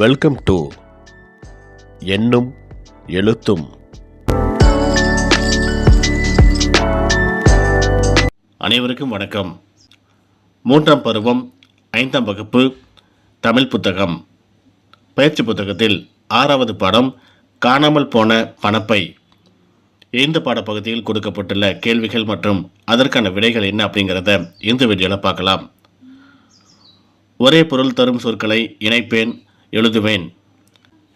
Welcome to எண்ணும் எழுத்தும் அனைவருக்கும் வணக்கம். மூன்றாம் பருவம் ஐந்தாம் வகுப்பு தமிழ் புத்தகம். பயிற்சி புத்தகத்தில் ஆறாவது பாடம் காணாமல் போன பணப்பை. இந்த பாடப்பகுதியில் கொடுக்கப்பட்டுள்ள கேள்விகள் மற்றும் அதற்கான விடைகள் என்ன அப்படிங்கிறத இந்த வீடியோவில் பார்க்கலாம். ஒரே பொருள் தரும் சொற்களை இணைப்பேன். எழுதுவேன்.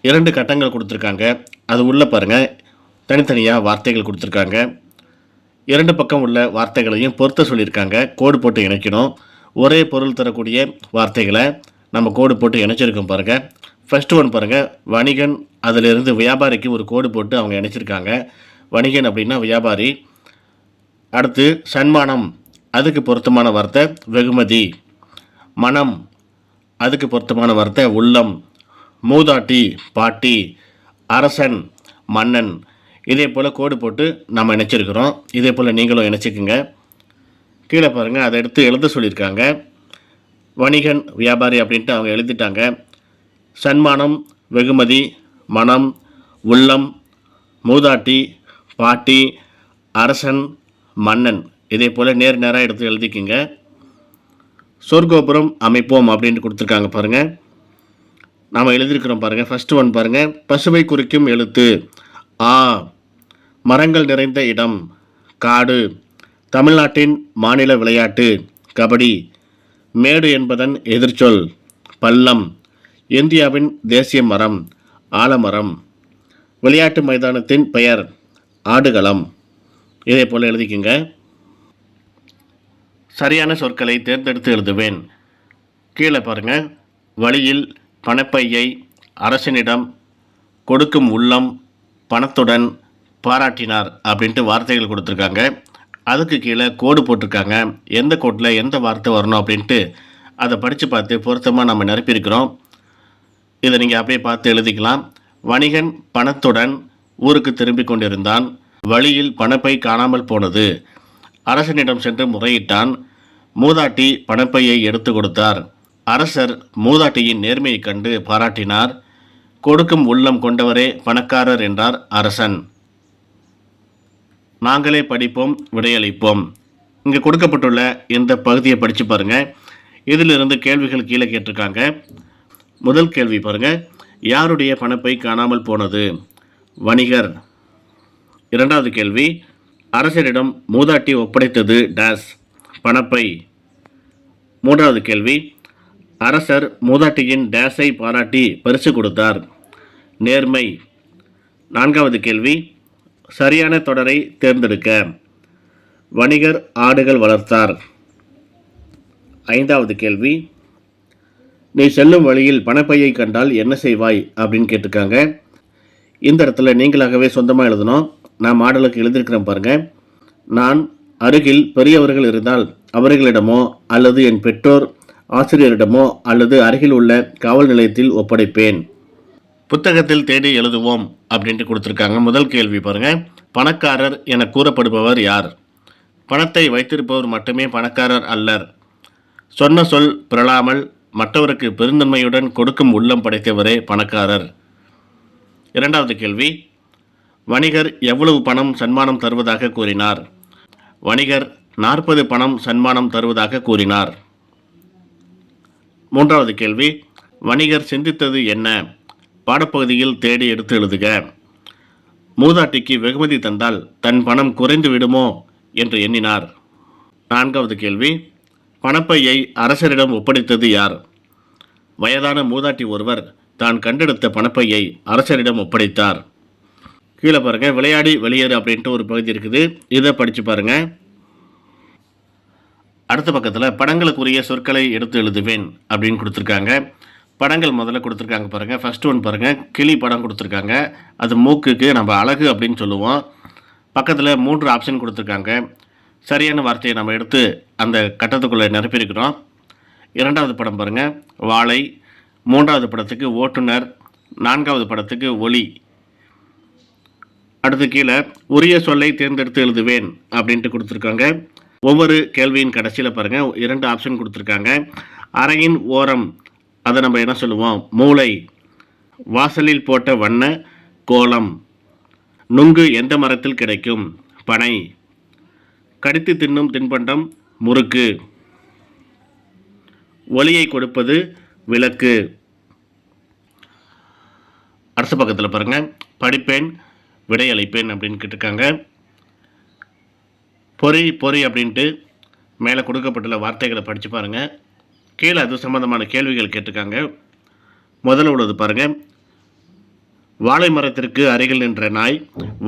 இரண்டு கட்டங்கள் கொடுத்துருக்காங்க. அது உள்ளே பாருங்க. தனித்தனியாக வார்த்தைகள் கொடுத்துருக்காங்க. இரண்டு பக்கம் உள்ள வார்த்தைகளையும் பொருத்த சொல்லியிருக்காங்க. கோடு போட்டு இணைக்கணும். ஒரே பொருள் தரக்கூடிய வார்த்தைகளை நம்ம கோடு போட்டு இணைச்சிருக்கோம் பாருங்க. ஃபர்ஸ்ட் ஒன் பாருங்கள் வணிகன் அதிலிருந்து வியாபாரிக்கு ஒரு கோடு போட்டு அவங்க இணைச்சிருக்காங்க. வணிகன் அப்படின்னா வியாபாரி. அடுத்து சன்மானம் அதுக்கு பொருத்தமான வார்த்தை வெகுமதி. மனம் அதுக்கு பொருத்தமான வார்த்தை உள்ளம். மூதாட்டி பாட்டி அரசன் மன்னன். இதே போல் கோடு போட்டு நம்ம இணைச்சிருக்கிறோம். இதே போல் நீங்களும் இணைச்சிக்கோங்க. கீழே பாருங்கள் அதை எடுத்து எழுத சொல்லியிருக்காங்க. வணிகன் வியாபாரி அப்படின்ட்டு அவங்க எழுதிட்டாங்க. சன்மானம் வெகுமதி மனம் உள்ளம் மூதாட்டி பாட்டி அரசன் மன்னன். இதே போல் நேர் நேராக எடுத்து எழுதிக்கிங்க. சொர்க்கோபுரம் அமைப்போம் அப்படின்ட்டு கொடுத்துருக்காங்க பாருங்கள் நாம் எழுதியிருக்கிறோம் பாருங்கள் ஃபஸ்ட்டு ஒன் பாருங்கள் பசுவை குறிக்கும் எழுத்து. ஆ மரங்கள் நிறைந்த இடம். காடு தமிழ்நாட்டின் மாநில விளையாட்டு. கபடி மேடு என்பதன் எதிர்ச்சொல். பள்ளம் இந்தியாவின் தேசிய மரம் ஆலமரம். விளையாட்டு மைதானத்தின் பெயர் ஆடுகளம். இதே போல் எழுதிக்கங்க. சரியான சொற்களை தேர்ந்தெடுத்து எழுதுவேன். கீழே பாருங்கள் வழியில் பணப்பையை அரசனிடம் கொடுக்கும் உள்ளம் பணத்துடன் பாராட்டினார் அப்படின்ட்டு வார்த்தைகள் கொடுத்துருக்காங்க. அதுக்கு கீழே கோடு போட்டிருக்காங்க. எந்த கோட்டில் எந்த வார்த்தை வரணும் அப்படின்ட்டு அதை படித்து பார்த்து பொருத்தமாக நம்ம நிரப்பியிருக்கிறோம். இதை நீங்கள் அப்படியே பார்த்து எழுதிக்கலாம். வணிகன் பணத்துடன் ஊருக்கு திரும்பி கொண்டிருந்தான். வழியில் பணப்பை காணாமல் போனது. அரசனிடம் சென்று முறையிட்டான். மூதாட்டி பணப்பையை எடுத்து கொடுத்தார். அரசர் மூதாட்டியின் நேர்மையைக் கண்டு பாராட்டினார். கொடுக்கும் உள்ளம் கொண்டவரே பணக்காரர் என்றார் அரசன். நாங்களே படிப்போம் விடையளிப்போம். இங்கே கொடுக்கப்பட்டுள்ள இந்த பகுதியை படித்து பாருங்கள் இதிலிருந்து கேள்விகள் கீழே கேட்டிருக்காங்க. முதல் கேள்வி பாருங்கள் யாருடைய பணப்பை காணாமல் போனது? வணிகர். இரண்டாவது கேள்வி. அரசரிடம் மூதாட்டி ஒப்படைத்தது டேஸ். பணப்பை. மூன்றாவது கேள்வி. அரசர் மூதாட்டியின் டேஸை பாராட்டி பரிசு கொடுத்தார். நேர்மை. நான்காவது கேள்வி. சரியான தொடரை தேர்ந்தெடுக்க. வணிகர் ஆடுகள் வளர்த்தார். ஐந்தாவது கேள்வி. நீ செல்லும் வழியில் பணப்பையை கண்டால் என்ன செய்வாய்? அப்படின்னு கேட்டிருக்காங்க. இந்த இடத்துல நீங்களாகவே சொந்தமாக எழுதணும். நான் மாடலுக்கு எழுதியிருக்கிறேன் பாருங்கள் நான் அருகில் பெரியவர்கள் இருந்தால் அவர்களிடமோ அல்லது என் பெற்றோர் ஆசிரியரிடமோ அல்லது அருகில் உள்ள காவல் நிலையத்தில் ஒப்படைப்பேன். புத்தகத்தில் தேடி எழுதுவோம் அப்படின்ட்டு கொடுத்துருக்காங்க. முதல் கேள்வி பாருங்க. பணக்காரர் என கூறப்படுபவர் யார்? பணத்தை வைத்திருப்பவர் மட்டுமே பணக்காரர் அல்லர். சொன்ன சொல் பிறழாமல் மற்றவருக்கு பெருந்தன்மையுடன் கொடுக்கும் உள்ளம் படைத்தவரே பணக்காரர். இரண்டாவது கேள்வி. வணிகர் எவ்வளவு பணம் சன்மானம் தருவதாக கூறினார்? வணிகர் நாற்பது பணம் சன்மானம் தருவதாக கூறினார். மூன்றாவது கேள்வி வணிகர் சிந்தித்தது என்ன? பாடப்பகுதியில் தேடி எடுத்து எழுதுக. மூதாட்டிக்கு வெகுமதி தந்தால் தன் பணம் குறைந்து விடுமோ? என்று எண்ணினார். நான்காவது கேள்வி பணப்பையை அரசரிடம் ஒப்படைத்தது யார்? வயதான மூதாட்டி ஒருவர் தான் கண்டெடுத்த பணப்பையை அரசரிடம் ஒப்படைத்தார். கீழே பாருங்க விளையாடி வெளியேறு அப்படின்ட்டு ஒரு பகுதி இருக்குது. இதை படித்து பாருங்கள் அடுத்த பக்கத்தில் படங்களுக்குரிய சொற்களை எடுத்து எழுதுவேன் அப்படின்னு கொடுத்துருக்காங்க. படங்கள் முதல்ல கொடுத்துருக்காங்க பாருங்கள் ஃபஸ்ட் ஒன் பாருங்கள் கிளி படம் கொடுத்துருக்காங்க. அது மூக்குக்கு நம்ம அழகு அப்படின்னு சொல்லுவோம். பக்கத்தில் மூன்று ஆப்ஷன் கொடுத்துருக்காங்க. சரியான வார்த்தையை நம்ம எடுத்து அந்த கட்டத்துக்குள்ளே நிரப்பியிருக்கிறோம். இரண்டாவது படம் பாருங்கள் வாழை. மூன்றாவது படத்துக்கு ஓட்டுநர். நான்காவது படத்துக்கு ஒளி. அடுத்து கீழே உரிய சொல்லை தேர்ந்தெடுத்து எழுதுவேன் அப்படின்ட்டு கொடுத்துருக்காங்க. ஒவ்வொரு கேள்வியின் கடைசியில் பாருங்கள் இரண்டு ஆப்ஷன் கொடுத்துருக்காங்க. அறையின் ஓரம் அதை நம்ம என்ன சொல்லுவோம்? மூளை. வாசலில் போட்ட வண்ண கோலம். நுங்கு எந்த மரத்தில் கிடைக்கும்? பனை. கடித்து தின்னும் தின்பண்டம் முறுக்கு. ஒளியை கொடுப்பது விளக்கு. அடுத்த பக்கத்தில் பாருங்கள் படிப்பேன் விடையளிப்பேன் அப்படின்னு கேட்டிருக்காங்க. பொறி பொறி அப்படின்ட்டு மேலே கொடுக்கப்பட்டுள்ள வார்த்தைகளை படித்து பாருங்கள் கீழே அது சம்பந்தமான கேள்விகள் கேட்டிருக்காங்க. முதல்ல உள்ளது பாருங்கள் வாழை மரத்திற்கு அருகில் நின்ற நாய்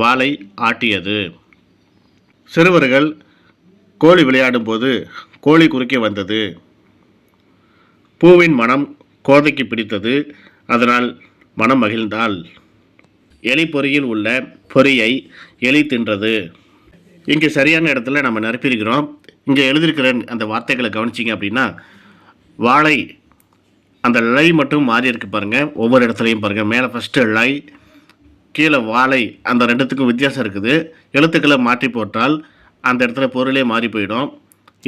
வாளை ஆட்டியது. சிறுவர்கள் கோழி விளையாடும்போது கோழி குறுக்கே வந்தது. பூவின் மனம் கோதைக்கு பிடித்தது. அதனால் மனம் மகிழ்ந்தாள். எலி பொறியில் உள்ள பொறியை எலி தின்றது. இங்கே சரியான இடத்துல நம்ம நிரப்பியிருக்கிறோம். இங்கே எழுதியிருக்கிற அந்த வார்த்தைகளை கவனிச்சிங்க அப்படின்னா வாழை அந்த லை மட்டும் மாறி இருக்கு பாருங்கள் ஒவ்வொரு இடத்துலையும் பாருங்கள் மேலே ஃபஸ்ட்டு லை கீழே வாழை அந்த ரெண்டுத்துக்கும் வித்தியாசம் இருக்குது. எழுத்துக்களை மாற்றி போட்டால் அந்த இடத்துல பொருளே மாறி போயிடும்.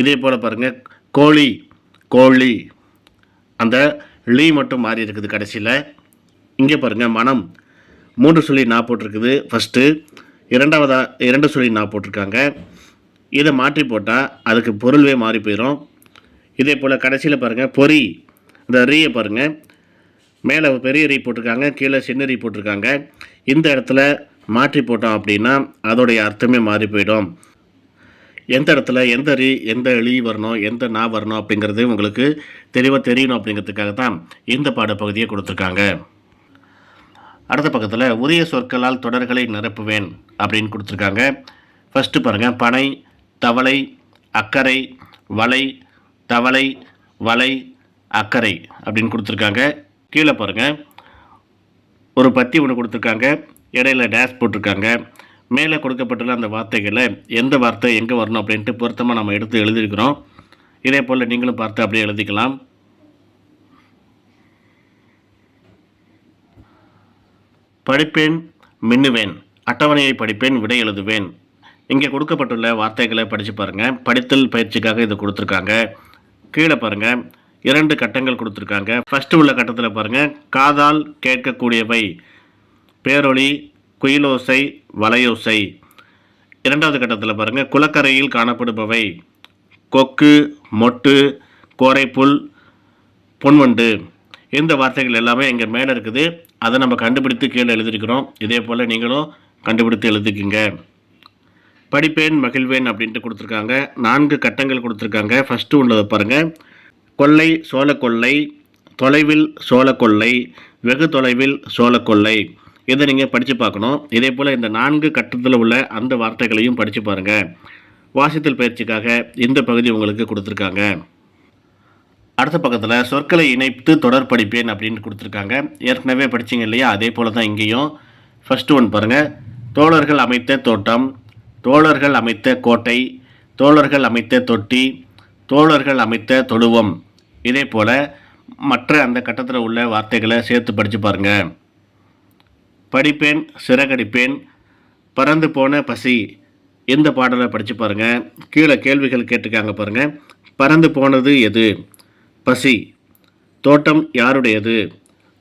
இதே போல் பாருங்கள் கோழி கோழி அந்த லீ மட்டும் மாறி இருக்குது கடைசியில். இங்கே பாருங்கள் மனம் மூன்று சொல்லி நான் போட்டிருக்குது. ஃபஸ்ட்டு இரண்டாவதாக இரண்டு சொல்லி நான் போட்டிருக்காங்க. இதை மாற்றி போட்டால் அதுக்கு பொருள்வே மாறி போயிடும் இதே போல் கடைசியில் பாருங்கள் பொறி. இந்த ரீயை பாருங்கள் மேலே பெரிய ரீ போட்டிருக்காங்க கீழே சின்ன ரீ போட்டிருக்காங்க. இந்த இடத்துல மாற்றி போட்டோம் அப்படின்னா அதோடைய அர்த்தமே மாறி போயிடும். எந்த இடத்துல எந்த ரீ எந்த எளி வரணும் எந்த நா வரணும் அப்படிங்கிறது உங்களுக்கு தெளிவாக தெரியணும் அப்படிங்கிறதுக்காக தான் இந்த பாடப்பகுதியை கொடுத்துருக்காங்க. அடுத்த பக்கத்தில் உரிய சொற்களால் தொடர்களை நிரப்புவேன் அப்படின்னு கொடுத்துருக்காங்க. ஃபஸ்ட்டு பாருங்கள் பனை தவளை அக்கறை வலை தவளை வலை அக்கறை அப்படின்னு கொடுத்துருக்காங்க. கீழே பாருங்கள் ஒரு பத்தி ஒன்று கொடுத்துருக்காங்க. இடையில டேஷ் போட்டிருக்காங்க. மேலே கொடுக்கப்பட்டுள்ள அந்த வார்த்தைகளை எந்த வார்த்தை எங்கே வரணும் அப்படின்ட்டு பொருத்தமாக நம்ம எடுத்து எழுதியிருக்கிறோம். இதே போல் நீங்களும் பார்த்து அப்படியே எழுதிக்கலாம். படிப்பேன் மின்னுவேன் அட்டவணையை படிப்பேன் விடை எழுதுவேன். இங்கே கொடுக்கப்பட்டுள்ள வார்த்தைகளை படித்து பாருங்கள் படித்தல் பயிற்சிக்காக இது கொடுத்துருக்காங்க. கீழே பாருங்கள் இரண்டு கட்டங்கள் கொடுத்துருக்காங்க. ஃபஸ்ட்டு உள்ள கட்டத்தில் பாருங்கள் காதால் கேட்கக்கூடியவை. பேரொளி குயிலோசை வலையோசை. இரண்டாவது கட்டத்தில் பாருங்கள் குளக்கரையில் காணப்படுபவை. கொக்கு மொட்டு கோரைப்புல் பொன்வண்டு. இந்த வார்த்தைகள் எல்லாமே இங்கே மேலே இருக்குது. அதை நம்ம கண்டுபிடித்து கீழே எழுதியிருக்கிறோம். இதே போல் நீங்களும் கண்டுபிடித்து எழுதிக்கிங்க. படிப்பேன் மகிழ்வேன் அப்படின்ட்டு கொடுத்துருக்காங்க. நான்கு கட்டங்கள் கொடுத்துருக்காங்க. ஃபஸ்ட்டு உள்ளதை பாருங்கள் கொள்ளை சோளக்கொள்ளை தொலைவில் சோளக்கொள்ளை வெகு தொலைவில் சோளக்கொள்ளை இதை நீங்கள் படித்து பார்க்கணும். இதே போல் இந்த நான்கு கட்டத்தில் உள்ள அந்த வார்த்தைகளையும் படித்து பாருங்கள் வாசித்தல் பயிற்சிக்காக இந்த பகுதி உங்களுக்கு கொடுத்துருக்காங்க. அடுத்த பக்கத்தில் சொற்களை இணைத்து தொடர் படிப்பேன் அப்படின்னு கொடுத்துருக்காங்க. ஏற்கனவே படிச்சீங்க இல்லையா? அதே போல் தான் இங்கேயும். ஃபஸ்ட்டு ஒன் பாருங்கள் தோழர்கள் அமைத்த தோட்டம் தோழர்கள் அமைத்த கோட்டை தோழர்கள் அமைத்த தொட்டி தோழர்கள் அமைத்த தொழுவம். இதே போல் மற்ற அந்த கட்டத்தில் உள்ள வார்த்தைகளை சேர்த்து படித்து பாருங்கள் படிப்பேன் சிறகடிப்பேன் பறந்து போன பசி. இந்த பாடலை படித்து பாருங்கள் கீழே கேள்விகள் கேட்டிருக்காங்க பாருங்கள் பறந்து போனது எது? பசி. தோட்டம் யாருடையது?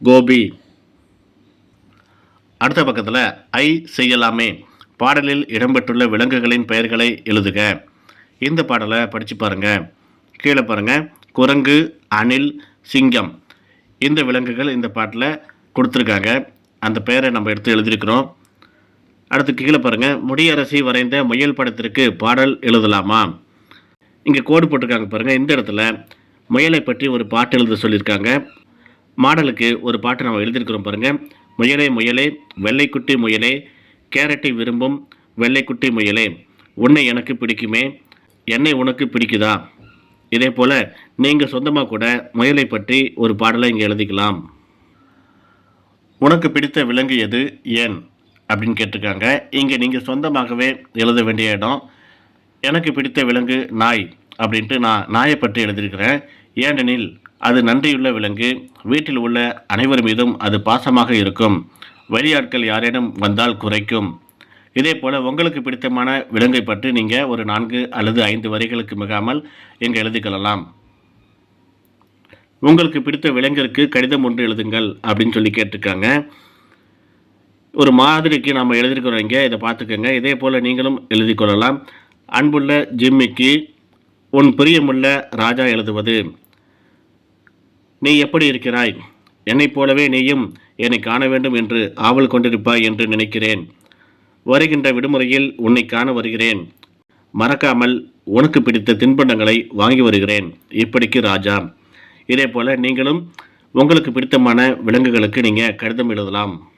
கோபி. அடுத்த பக்கத்தில் ஐ செய்யலாமே. பாடலில் இடம்பெற்றுள்ள விலங்குகளின் பெயர்களை எழுதுக. இந்த பாடலை படித்து பாருங்கள் கீழே பாருங்கள் குரங்கு அணில் சிங்கம். இந்த விலங்குகள் இந்த பாட்டில் கொடுத்துருக்காங்க. அந்த பெயரை நம்ம எடுத்து எழுதியிருக்கிறோம். அடுத்து கீழே பாருங்கள் முடியரசி வரைந்த முயல் படத்திற்கு பாடல் எழுதலாமா? இங்கே கோடு போட்டிருக்காங்க பாருங்கள் இந்த இடத்துல முயலை பற்றி ஒரு பாட்டு எழுத சொல்லியிருக்காங்க. மாடலுக்கு ஒரு பாட்டு நம்ம எழுதியிருக்கிறோம் பாருங்கள் முயலே முயலே வெள்ளைக்குட்டி முயலே கேரட்டை விரும்பும் வெள்ளைக்குட்டி முயலே உன்னை எனக்கு பிடிக்குமே என்னை உனக்கு பிடிக்குதா? இதே போல் நீங்கள் சொந்தமாக கூட முயலை பற்றி ஒரு பாடலை இங்கே எழுதிக்கலாம். உனக்கு பிடித்த விலங்கு எது? ஏன்? அப்படின்னு கேட்டிருக்காங்க. இங்கே நீங்கள் சொந்தமாகவே எழுத வேண்டிய இடம் எனக்கு பிடித்த விலங்கு நாய் அப்படின்ட்டு நான் நாயை பற்றி எழுதியிருக்கிறேன். ஏனெனில் அது நன்றியுள்ள விலங்கு. வீட்டில் உள்ள அனைவர் மீதும் அது பாசமாக இருக்கும். வெளியாட்கள் யாரேனும் வந்தால் குறைக்கும். இதே போல் உங்களுக்கு பிடித்தமான விலங்கை பற்றி நீங்கள் ஒரு நான்கு அல்லது ஐந்து வரிகளுக்கு மிகாமல் இங்கே எழுதிக்கொள்ளலாம் உங்களுக்கு பிடித்த விலங்கிற்கு கடிதம் ஒன்று எழுதுங்கள் அப்படின்னு சொல்லி கேட்டிருக்காங்க. ஒரு மாதிரிக்கு நம்ம எழுதிருக்கிறோம் இங்கே இதை பார்த்துக்கோங்க. இதே போல் நீங்களும் எழுதி கொள்ளலாம். அன்புள்ள ஜிம்மிக்கு உன் பிரியமுள்ள ராஜா எழுதுவது. நீ எப்படி இருக்கிறாய்? என்னைப் போலவே நீயும் என்னை காண வேண்டும் என்று ஆவல் கொண்டிருப்பாய் என்று நினைக்கிறேன். வருகின்ற விடுமுறையில் உன்னை காண வருகிறேன். மறக்காமல் உனக்கு பிடித்த தின்பண்டங்களை வாங்கி வருகிறேன். இப்படிக்கு ராஜா. இதே போல் நீங்களும் உங்களுக்கு பிடித்தமான விலங்குகளுக்கு நீங்கள் கடிதம் எழுதலாம்.